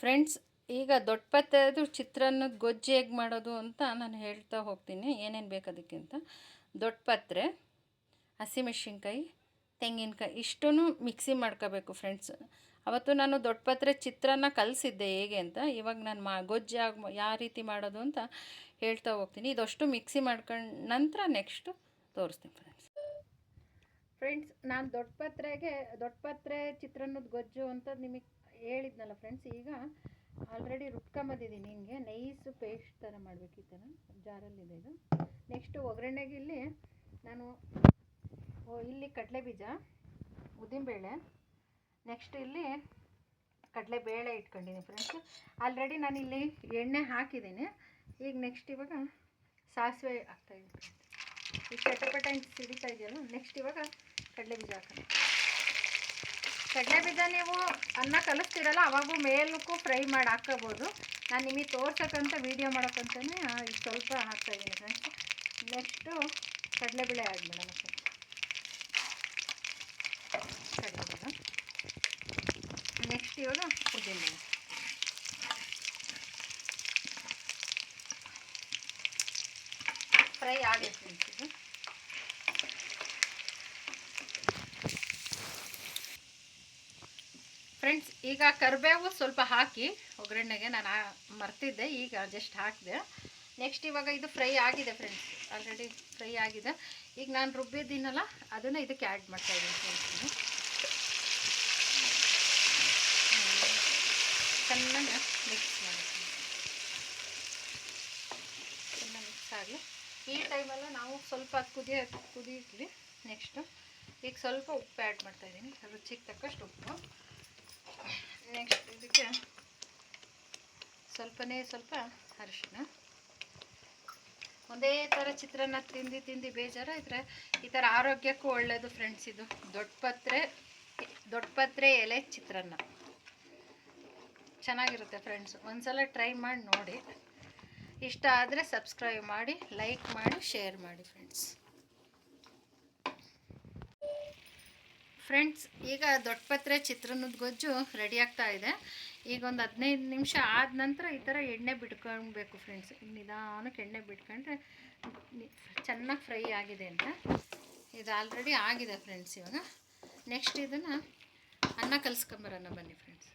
Friends ಈಗ ದೊಡ್ಡಪತ್ತೆದು ಚಿತ್ರಾನ್ನದ ಗೊಜ್ಜು ಹೇಗೆ ಮಾಡೋದು ಅಂತ ನಾನು ಹೇಳ್ತಾ ಹೋಗ್ತೀನಿ. ಏನೇನು ಬೇಕು ಅದಕ್ಕಿಂತ? ದೊಡ್ಡ ದೊಡ್ಡಪತ್ರೆ ಹಸಿಮೆಣ್ಸಿನ್ಕಾಯಿ ತೆಂಗಿನಕಾಯಿ ಇಷ್ಟೂ ಮಿಕ್ಸಿ ಮಾಡ್ಕೋಬೇಕು ಫ್ರೆಂಡ್ಸ್ ಅವತ್ತು ನಾನು ದೊಡ್ಡಪತ್ರೆ ಚಿತ್ರಾನ್ನ ಕಲಿಸಿದ್ದೆ ಹೇಗೆ ಅಂತ. ಇವಾಗ ನಾನು ಮಾ, ಗೊಜ್ಜು ಆಗ ಯಾವ ರೀತಿ ಮಾಡೋದು ಅಂತ ಹೇಳ್ತಾ ಹೋಗ್ತೀನಿ. ಇದಷ್ಟು ಮಿಕ್ಸಿ ಮಾಡ್ಕೊಂಡು ನಂತರ ನೆಕ್ಸ್ಟು ತೋರಿಸ್ತೀನಿ ಫ್ರೆಂಡ್ಸ್ ಫ್ರೆಂಡ್ಸ್ ನಾನು ದೊಡ್ಡಪತ್ರೆಗೆ, ದೊಡ್ಡಪತ್ರೆ ಚಿತ್ರಾನ್ನದ ಗೊಜ್ಜು ಅಂತ ನಿಮಗೆ ಹೇಳಿದ್ನಲ್ಲ ಫ್ರೆಂಡ್ಸ್ ಈಗ ಆಲ್ರೆಡಿ ರುಬ್ಕೊಂಬಂದಿದ್ದೀನಿ ಹಿಂಗೆ ನೈಸು ಪೇಸ್ಟ್ ಥರ ಮಾಡಬೇಕು ಈ ಥರ ಜಾರಲ್ಲಿದೆ ಇದು. ನೆಕ್ಸ್ಟು ಒಗ್ಗರಣೆಗೆ ಇಲ್ಲಿ ನಾನು ಓ, ಇಲ್ಲಿ ಕಡಲೆ ಬೀಜ ಉದ್ದಿನಬೇಳೆ ನೆಕ್ಸ್ಟ್ ಇಲ್ಲಿ ಕಡಲೆ ಬೇಳೆ ಇಟ್ಕೊಂಡಿದ್ದೀನಿ ಫ್ರೆಂಡ್ಸ್ ಆಲ್ರೆಡಿ ನಾನು ಇಲ್ಲಿ ಎಣ್ಣೆ ಹಾಕಿದ್ದೀನಿ. ಈಗ ನೆಕ್ಸ್ಟ್ ಇವಾಗ ಸಾಸಿವೆ ಹಾಕ್ತಾಯಿದ್ದೀನಿ ಈಗ ಚಟಪಟ ಸಿಡಿತಾ ಇದೆಯಲ್ಲ ನೆಕ್ಸ್ಟ್ ಇವಾಗ ಕಡಲೆ ಬೀಜ ಹಾಕೋಣ. ಕಡಲೆ ಬೀಜ ನೀವು ಅನ್ನ ಕಲಿಸ್ತೀರಲ್ಲ, ಅವಾಗೂ ಮೇಲಕ್ಕೂ ಫ್ರೈ ಮಾಡಿ ಹಾಕೋಬೋದು. ನಾನು ನಿಮಗೆ ತೋರ್ಸೋಕ್ಕಂತ ವೀಡಿಯೋ ಮಾಡೋಕ್ಕಂತಲೇ ಇದು ಸ್ವಲ್ಪ ಹಾಕ್ತಾಯಿದ್ದೀನಿ ಫ್ರೆಂಡ್ಸ್ ನೆಕ್ಸ್ಟು ಕಡಲೆಬೇಳೆ ಆ್ಯಡ್ ಮಾಡೋಣ ಫ್ರೆಂಡ್ಸ್ ಕಡಲೆಬೇಳೆ. ನೆಕ್ಸ್ಟ್ ಇವಾಗ ಉದ್ದಿನಬೇಳೆ ಫ್ರೈ ಆಗಿದೆ ಫ್ರೆಂಡ್ಸ್ ಇದು ಫ್ರೆಂಡ್ಸ್ ಈಗ ಕರಿಬೇವು ಸ್ವಲ್ಪ ಹಾಕಿ ಒಗ್ಗರಣೆಗೆ ನಾನು ಮರ್ತಿದ್ದೆ, ಈಗ ಜಸ್ಟ್ ಹಾಕಿದೆ. ನೆಕ್ಸ್ಟ್ ಇವಾಗ ಇದು ಫ್ರೈ ಆಗಿದೆ ಫ್ರೆಂಡ್ಸ್ ಆಲ್ರೆಡಿ ಫ್ರೈ ಆಗಿದೆ. ಈಗ ನಾನು ರುಬ್ಬಿದ್ದೀನಲ್ಲ, ಅದನ್ನು ಇದಕ್ಕೆ ಆ್ಯಡ್ ಮಾಡ್ತಾ ಇದ್ದೀನಿ ಫ್ರೆಂಡ್ಸ್ ಚೆನ್ನಾಗಿ ಮಿಕ್ಸ್ ಮಾಡಿ ಮಿಕ್ಸ್ ಆಗಲಿ. ಈ ಟೈಮಲ್ಲ ನಾವು ಸ್ವಲ್ಪ ಅದು ಕುದಿಯ ಕುದಿಯಲಿ ನೆಕ್ಸ್ಟು ಈಗ ಸ್ವಲ್ಪ ಉಪ್ಪು ಆ್ಯಡ್ ಮಾಡ್ತಾಯಿದ್ದೀನಿ ರುಚಿಗೆ ತಕ್ಕಷ್ಟು ಉಪ್ಪು. ನೆಕ್ಸ್ಟ್ ಇದಕ್ಕೆ ಸ್ವಲ್ಪನೇ ಸ್ವಲ್ಪ ಅರಿಶಿನ. ಒಂದೇ ಥರ ಚಿತ್ರಾನ್ನ ತಿಂದು ತಿಂದು ಬೇಜಾರಾದರೆ ಈ ಥರ ಆರೋಗ್ಯಕ್ಕೂ ಒಳ್ಳೆಯದು ಫ್ರೆಂಡ್ಸ್ ಇದು ದೊಡ್ಡಪತ್ರೆ ದೊಡ್ಡಪತ್ರೆ ದೊಡ್ಡ ಪತ್ರೆ ಎಲೆ ಚಿತ್ರಾನ್ನ. ಚೆನ್ನಾಗಿರುತ್ತೆ ಫ್ರೆಂಡ್ಸ್ ಒಂದ್ಸಲ ಟ್ರೈ ಮಾಡಿ ನೋಡಿ. ಇಷ್ಟ ಆದರೆ ಸಬ್ಸ್ಕ್ರೈಬ್ ಮಾಡಿ ಲೈಕ್ ಮಾಡಿ ಶೇರ್ ಮಾಡಿ ಫ್ರೆಂಡ್ಸ್ ಫ್ರೆಂಡ್ಸ್, ಈಗ ದೊಡ್ಡಪತ್ರೆ ಚಿತ್ರಾನ್ನದ ಗೊಜ್ಜು ರೆಡಿ ಆಗ್ತಾ ಇದೆ. ಈಗ ಒಂದು ಹದಿನೈದು ನಿಮಿಷ ಆದ ನಂತರ ಈ ಥರ ಎಣ್ಣೆ ಬಿಟ್ಕೊಬೇಕು ಫ್ರೆಂಡ್ಸ್. ನಿಧಾನಕ್ಕೆ ಎಣ್ಣೆ ಬಿಟ್ಕೊಂಡ್ರೆ ಚೆನ್ನಾಗಿ ಫ್ರೈ ಆಗಿದೆ ಅಂತ. ಇದು ಆಲ್ರೆಡಿ ಆಗಿದೆ ಫ್ರೆಂಡ್ಸ್ ಇವಾಗ. ನೆಕ್ಸ್ಟ್ ಇದನ್ನು ಅನ್ನ ಕಲಿಸ್ಕೊಂಬರೋಣ ಬನ್ನಿ ಫ್ರೆಂಡ್ಸ್.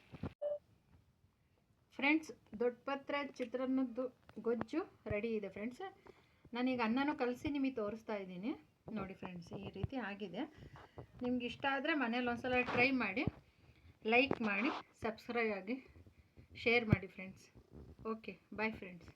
ಫ್ರೆಂಡ್ಸ್, ದೊಡ್ಡಪತ್ರೆ ಚಿತ್ರಾನ್ನದ್ದು ಗೊಜ್ಜು ರೆಡಿ ಇದೆ ಫ್ರೆಂಡ್ಸ್. ನಾನೀಗ ಅನ್ನನೂ ಕಲಸಿ ನಿಮಗೆ ತೋರಿಸ್ತಾ ಇದ್ದೀನಿ. ನೋಡಿ ಫ್ರೆಂಡ್ಸ್ ಈ ರೀತಿ ಆಗಿದೆ. ನಿಮ್ಗೆ ಇಷ್ಟ ಆದರೆ ಮನೇಲಿ ಒಂದ್ಸಲ ಟ್ರೈ ಮಾಡಿ ಲೈಕ್ ಮಾಡಿ ಸಬ್ಸ್ಕ್ರೈಬ್ ಆಗಿ ಶೇರ್ ಮಾಡಿ ಫ್ರೆಂಡ್ಸ್ ಓಕೆ ಬಾಯ್ ಫ್ರೆಂಡ್ಸ್